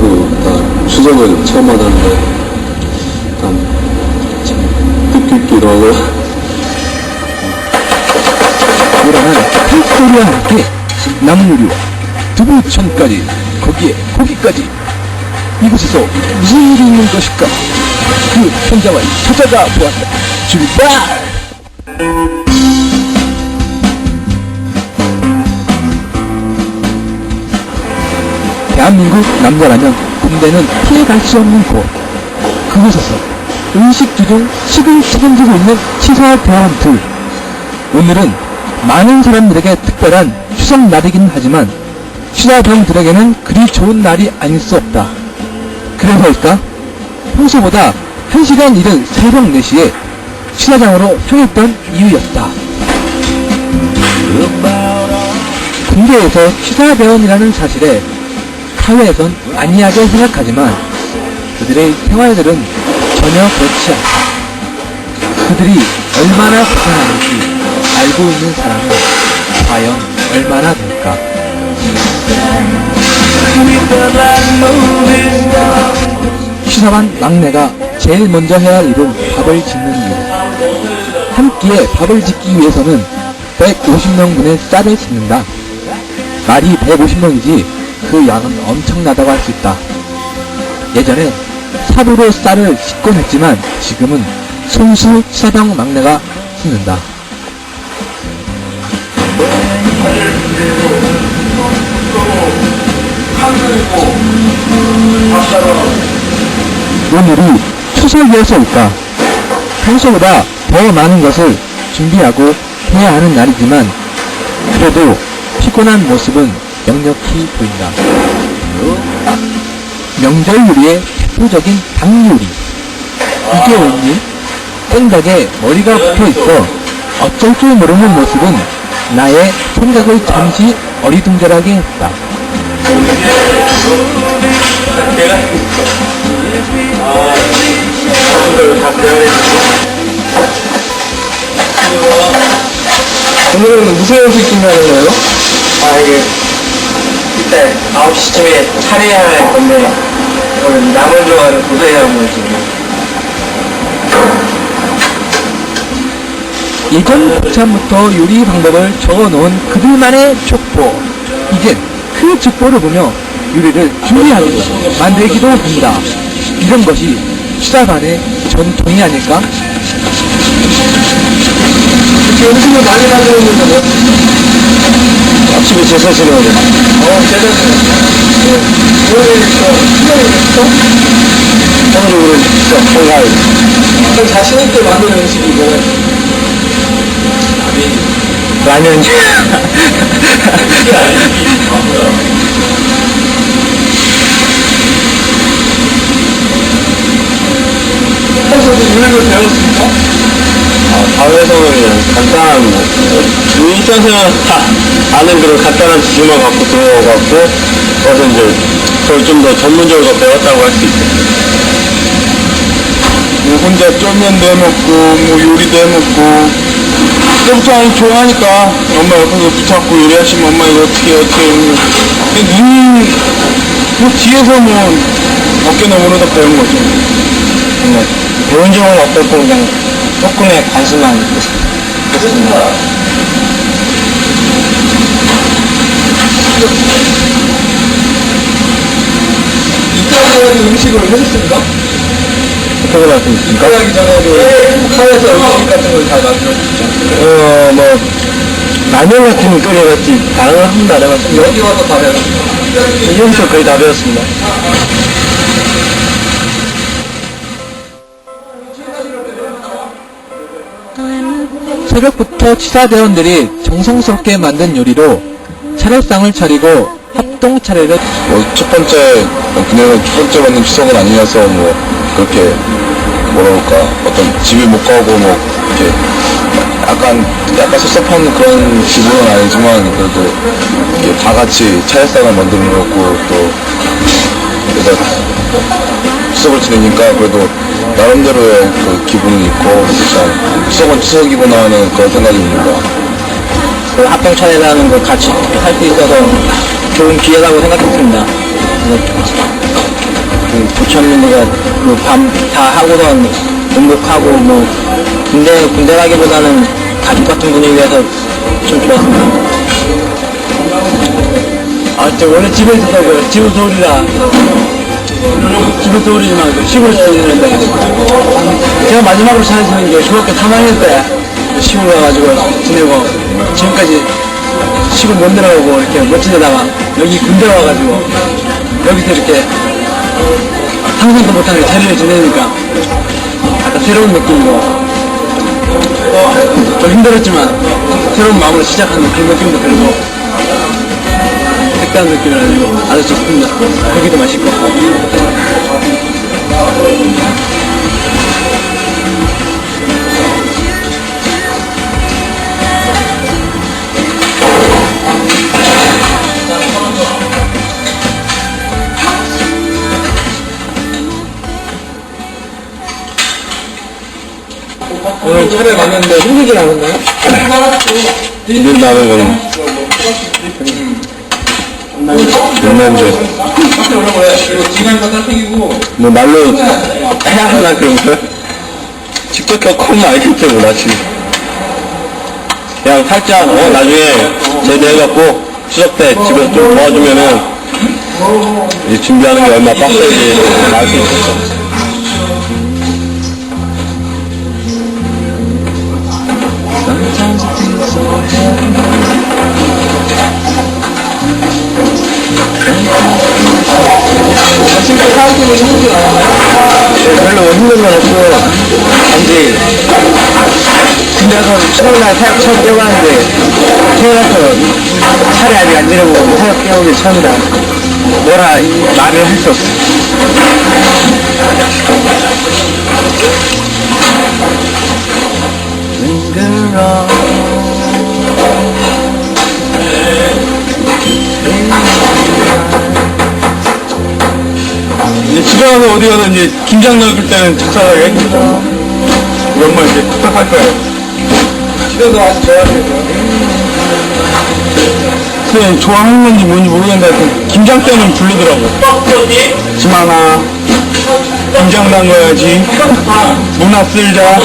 다 추석을 처음 받았는데 참 뜻깊기도 하고. 요란한 칼소리와 함께 요리와 두부천까지 거기에 고기까지. 이곳에서 무슨 일이 있는 것일까? 그 현장을 찾아가 보았다. 출발 대한민국 남자라면 군대는 피해갈 수 없는 곳 그곳에서 의식주 중 식을 책임지고 있는 치사 대원들 오늘은 많은 사람들에게 특별한 추석 날이긴 하지만 시사병들에게는 그리 좋은 날이 아닐 수 없다. 그래서일까? 평소보다 1시간 이른 새벽 4시에 시사장으로 향했던 이유였다. 군대에서 시사대원이라는 사실에 사회에선 안이하게 생각하지만 그들의 생활들은 전혀 그렇지 않다. 그들이 얼마나 고생하는지 알고 있는 사람은 과연 얼마나 될까? 시사반 막내가 제일 먼저 해야 할 일은 밥을 짓는 일. 한 끼에 밥을 짓기 위해서는 150명분의 쌀을 짓는다. 말이 150명이지 그 양은 엄청나다고 할 수 있다. 예전에 삽으로 쌀을 씻곤 했지만 지금은 손수 시사병 막내가 씻는다. 오늘이 추석이어서일까? 평소보다 더 많은 것을 준비하고 해야 하는 날이지만 그래도 피곤한 모습은 역력히 보인다. 명절 요리의 대표적인 닭 요리. 이게 왠지 땡닭에 머리가 붙어 있어 어쩔 줄 모르는 모습은 나의 생각을 잠시 어리둥절하게 했다. 오늘은 무슨 연습 준비하는 거예요? 이때 9시쯤에 차려야 할 건데 오늘 남은 좋아하는 도서해하는 거 지금 예전 부참부터 요리 방법을 적어놓은 그들만의 족보. 이젠 그 족보를 보며 요리를 준비하기도 만들기도 합니다. 이런 것이 시사반의 전통이 아닐까? 이렇게 음식을 많이 만드는 거요 아침에 제사 지내야 돼어저 수영이 있어? 오늘은 진짜 통화해 좀 자신 있게 만드는 음식이 뭐가 라면. 평소에 요리를 배웠습니까? 사회에서 간단한 뭐, 뭐 일상생활 다 아는 그런 간단한 지식만 갖고 들어와갖고 그래서 이제 그걸 좀 더 전문적으로 배웠다고 할 수 있어요 뭐 혼자 쫄면도 해먹고 뭐 요리도 해먹고 그때부터 아니 좋아하니까 엄마 옆에서 붙잡고 요리하시면 엄마 이거 어떻게 해, 어떻게 눈, 뭐 뒤에서 뭐 어깨 너머로 다 배운 거죠. 네. 배운 적은 어떻고 그냥 조금의 관심만 있었습니다 이때까지 음식을 해줬습니까? 어떻게 말씀드립니까? 입대하기 전에도 사회에서 음식 같은 걸 다 만들어 주시죠. 어, 뭐 라면 같은 거 끓여봤지 다른 건 한 번도 안 해봤습니다 여기 와서 다 배웠습니다. 여기서 거의 다 배웠습니다 새벽부터 치사대원들이 정성스럽게 만든 요리로 차례상을 차리고 합동 차례를 뭐 첫 번째 그녀는 첫 번째 받는 추석은 아니어서 뭐 그렇게 그럴까 어떤 집에 못 가고 뭐 이렇게 약간 약간 섭섭한 그런 기분은 아니지만 그래도 이렇게 다 같이 차례상을 만들어 놓고 또 그래서 추석을 지내니까 그래도 나름대로의 그 기분이 있고 일단 추석은 추석이구나 하는 그런 생각이 듭니다. 그 합동 차례라는 걸 같이 할 수 있어서 좋은 기회라고 생각했습니다. 그 부천민이가 그밤다 하고선 등록하고 뭐 군대 군대라기보다는 가족 같은 분위기에서 좀 좋았습니다. 아, 저 원래 집에 있었다고요. 집은 서울이라. 집은 서울이지만 그 시골에 살는데 제가 마지막으로 찾아지는 게 중학교 3학년 때 시골 가가지고 지내고 지금까지 시골 못 내려오고 이렇게 못 지내다가 여기 군대 와가지고 여기서 이렇게 상상도 못하는 자리를 지내니까 약간 새로운 느낌이고 또좀 힘들었지만 새로운 마음으로 시작하는 그런 느낌도 들고 색다른 느낌을 가지고 아주 좋습니다. 고기도 맛있고. 오늘 차를 갔는데 힘들게 나왔나요? 힘들다는 건옛 날인데 뭐 말로 해야 하나 그런 거야? 직접 겪으면 알겠지 몰랐지 그냥 살짝 어 나중에 제대해갖고 추석 때 집에서 좀 도와주면은 이제 준비하는 게 얼마나 빡세지. 알수 있었어 단지, 군대에서 처음날 사역 처음 깨워봤는데, 태어나서 차를 아직 안 지내보고 사역 깨우기 처음이라, 뭐라 말을 할 수 없어. 이제 집에 가서 어디 가서 이제 김장 넣을 때는 작사하게 우리 엄마 이제 부탁할 거예요. 집에서 아주 좋아하세요. 그냥 좋아하는 건지 뭔지 모르겠는데 하여튼 김장 때는 부르더라고. 지만아 김장 담가야지. 문화 쓸자.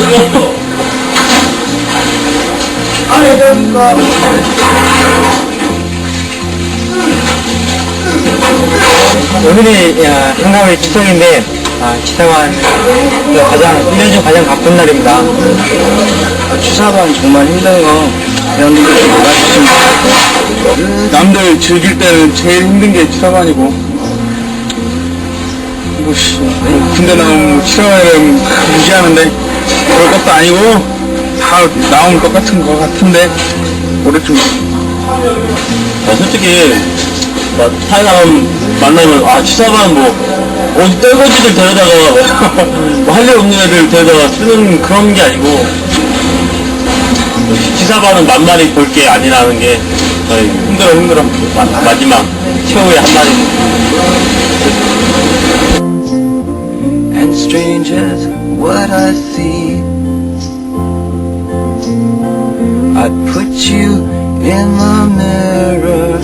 오늘이 야, 한가위 추석인데 아, 치사관 가장 1년 중 가장 바쁜 날입니다. 추사관 정말 힘든 거 여러분들도 좀 알아주시면 좋겠고 남들 즐길 때는 제일 힘든 게 치사관이고. 뭐, 씨, 군대 나오면 치사관이라면 무시하는데, 그럴 것도 아니고, 다 나온 것 같은 것 같은데, 올해 좀, 아, 솔직히 막 사람 만나면 아 치사반 뭐 어디 떨거지들 데려다가 뭐 할 일 없는 애들 데려다가 쓰는 그런 게 아니고 치사반은 만만히 볼 게 아니라는 게 저희 힘들어 힘들어 마, 마지막 최후의 한마디 and strange as what I see. I put you in the mirror